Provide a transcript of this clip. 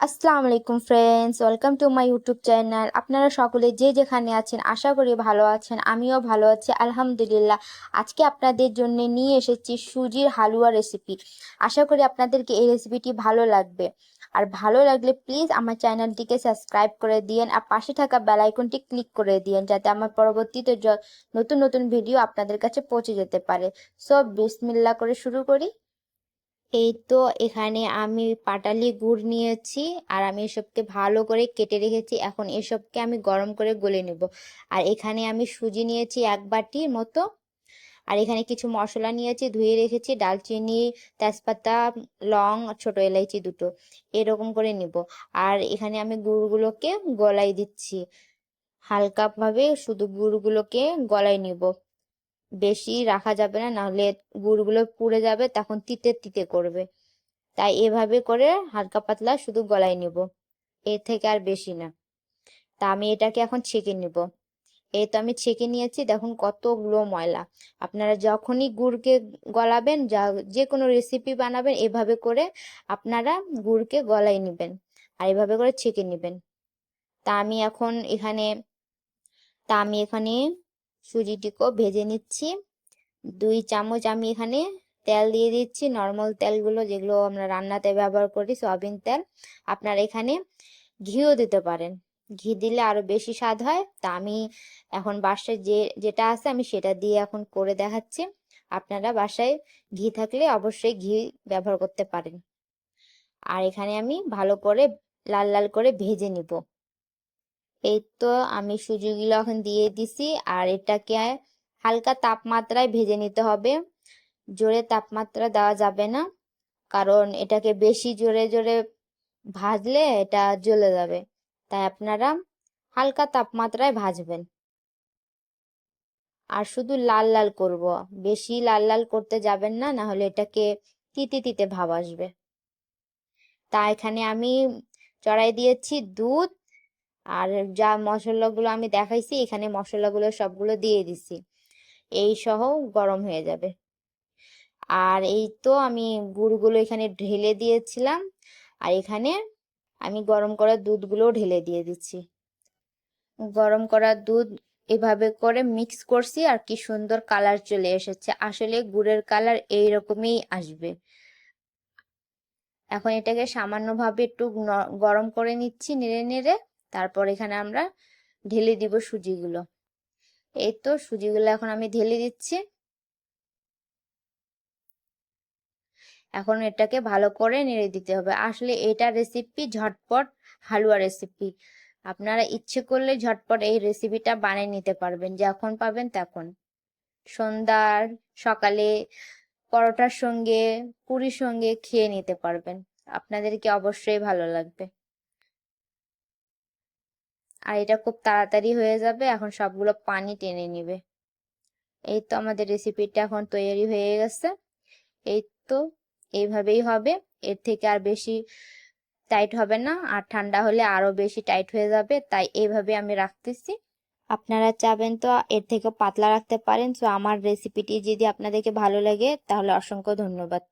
আসসালামু আলাইকুম friends welcome to my YouTube channel আপনারা সকলে যে যেখানে আছেন, আশা করি ভালো আছেন, আমিও ভালো আছি, আলহামদুলিল্লাহ। আজকে আপনাদের জন্য নিয়ে এসেছি সুজির হালুয়া রেসিপি আশা করি আপনাদেরকে এই রেসিপিটি ভালো লাগবে। আর ভালো লাগলে প্লিজ আমার চ্যানেলটিকে সাবস্ক্রাইব করে দিয়েন, আর পাশে থাকা বেল আইকনটি ক্লিক করে দিয়েন, যাতে আমার পরবর্তীতে নতুন নতুন ভিডিও আপনাদের কাছে পৌঁছে যেতে পারে। সব বিসমিল্লা করে শুরু করি। এই তো এখানে আমি পাটালি গুড় নিয়েছি, আর আমি এসবকে ভালো করে কেটে রেখেছি। এখন এসবকে আমি গরম করে গলে নেব। আর এখানে আমি সুজি নিয়েছি এক বাটির মতো। আর এখানে কিছু মশলা নিয়েছি, ধুয়ে রেখেছি, ডালচিনি, তেজপাতা, লং, ছোট এলাইচি দুটো। এরকম করে নিব। আর এখানে আমি গুড়গুলোকে গলাই দিচ্ছি। হালকা ভাবে শুধু গুড়গুলোকে গলাই নিব। বেশি রাখা যাবে না, নাহলে গুড়গুলো পুড়ে যাবে, তখন তিতে তিতে করবে। তাই এভাবে করে হালকা পাতলা শুধু গলায় নিব। এর থেকে আর বেশি না। তা আমি এটাকে এখন ছেঁকে নিব। এই তো আমি ছেঁকে নিয়েছি, দেখুন কতগুলো ময়লা। আপনারা যখনই গুড়কে গলাবেন, যা যে কোনো রেসিপি বানাবেন, এভাবে করে আপনারা গুড়কে গলায় নেবেন আর এভাবে করে ছেঁকে নেবেন। তা আমি এখন এখানে, তা আমি এখানে সুজিটিকেও ভেজে নিচ্ছি। দুই চামচ আমি এখানে তেল দিয়ে দিচ্ছি। নর্মাল তেলগুলো যেগুলো আমরা রান্নাতে ব্যবহার করি, সয়াবিন তেল। আপনারা এখানে ঘিও দিতে পারেন। ঘি দিলে আরও বেশি স্বাদ হয়। তা আমি এখন বাসায় যে, যেটা আছে আমি সেটা দিয়ে এখন করে দেখাচ্ছি। আপনারা বাসায় ঘি থাকলে অবশ্যই ঘি ব্যবহার করতে পারেন। আর এখানে আমি ভালো করে লাল লাল করে ভেজে নিব। এই তো আমি সুজিগুলো এখন দিয়ে দিছি, আর এটাকে হালকা তাপমাত্রায় ভেজে নিতে হবে। জোরে তাপমাত্রা দেওয়া যাবে না, কারণ এটাকে বেশি জোরে জোরে ভাজলে এটা জ্বলে যাবে। তাই আপনারা হালকা তাপমাত্রায় ভাজবেন। আর শুধু লাল লাল করব, বেশি লাল লাল করতে যাবেন না না হলে এটাকে তিতে তিতে ভাব আসবে। তা এখানে আমি চড়াই দিয়েছি দুধ আর যা মশলাগুলো আমি দেখাইছি, এখানে মশলাগুলো সবগুলো দিয়ে দিছি। এই সহ গরম হয়ে যাবে। আর এই তো আমি গুড়গুলো এখানে ঢেলে দিয়েছিলাম। আর এখানে আমি গরম করা দুধগুলো ঢেলে দিয়ে দিচ্ছি। গরম করা দুধ এভাবে করে মিক্স করছি আর কি সুন্দর কালার চলে এসেছে। আসলে গুড়ের কালার এইরকমই আসবে। এখন এটাকে সামান্যভাবে একটু গরম করে নিচ্ছি, নেড়ে নেড়ে। তারপর এখানে আমরা ঢেলে দিব সুজিগুলো। এই তো সুজিগুলো এখন আমি ঢেলে দিচ্ছি। এখন এটাকে ভালো করে নেড়ে দিতে হবে। আসলে এটা রেসিপি ঝটপট হালুয়া রেসিপি আপনারা ইচ্ছে করলে ঝটপট এই রেসিপিটা বানিয়ে নিতে পারবেন। যখন পাবেন তখন। সন্ধ্যার সকালে পরোটার সঙ্গে, পুরীর সঙ্গে খেয়ে নিতে পারবেন। আপনাদেরকে অবশ্যই ভালো লাগবে। আর এটা খুব তাড়াতাড়ি হয়ে যাবে, এখন সবগুলো পানি টেনে নিবে। এই তো আমাদের রেসিপিটা এখন তৈরি হয়ে গেছে। এই তো এইভাবেই হবে। এর থেকে আর বেশি টাইট হবে না, আর ঠান্ডা হলে আরও বেশি টাইট হয়ে যাবে, তাই এইভাবে আমি রাখতেছি। আপনারা চাবেন তো এর থেকে পাতলা রাখতে পারেন। তো আমার রেসিপিটি যদি আপনাদেরকে ভালো লাগে, তাহলে অসংখ্য ধন্যবাদ।